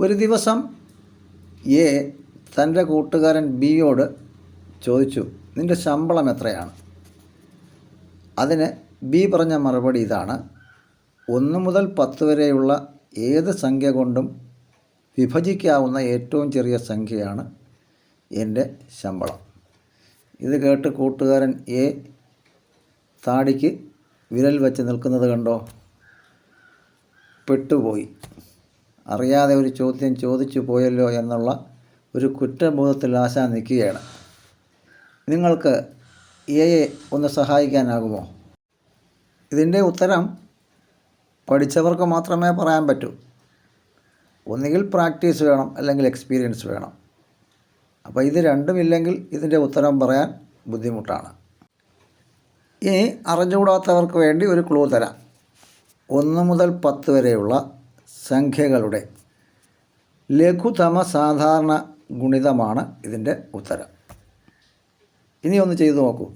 ഒരു ദിവസം എ തന്റെ കൂട്ടുകാരൻ ബിയോട് ചോദിച്ചു നിന്റെ ശമ്പളം എത്രയാണ്? അതിന് ബി പറഞ്ഞ മറുപടി ഇതാണ് ഒന്ന് മുതൽ പത്ത് വരെയുള്ള ഏത് സംഖ്യ കൊണ്ടും വിഭജിക്കാവുന്ന ഏറ്റവും ചെറിയ സംഖ്യയാണ് എന്റെ ശമ്പളം. ഇത് കേട്ട് കൂട്ടുകാരൻ എ താടിക്ക് വിരൽ വെച്ച് നിൽക്കുന്നത് കണ്ടോ? പെട്ടുപോയി. അറിയാതെ ഒരു ചോദ്യം ചോദിച്ചു പോയല്ലോ എന്നുള്ള ഒരു കുറ്റബോധത്തിൽ ആശ നിൽക്കുകയാണ്. നിങ്ങൾക്ക് എയെ ഒന്ന് സഹായിക്കാനാകുമോ? ഇതിന്റെ ഉത്തരം പഠിച്ചവർക്ക് മാത്രമേ പറയാൻ പറ്റൂ. ഒന്നുകിൽ പ്രാക്ടീസ് വേണം അല്ലെങ്കിൽ എക്സ്പീരിയൻസ് വേണം. അപ്പോൾ ഇത് രണ്ടും ഇല്ലെങ്കിൽ ഇതിന്റെ ഉത്തരം പറയാൻ ബുദ്ധിമുട്ടാണ്. ഇനി അറിഞ്ഞുകൂടാത്തവർക്ക് വേണ്ടി ഒരു ക്ലൂ തരാം. ഒന്ന് മുതൽ പത്ത് വരെയുള്ള സംഖ്യകളുടെ ലഘുതമ സാധാരണ ഗുണിതമാണ് ഇതിന്റെ ഉത്തരം. ഇനി ഒന്ന് ചെയ്തു നോക്കൂ.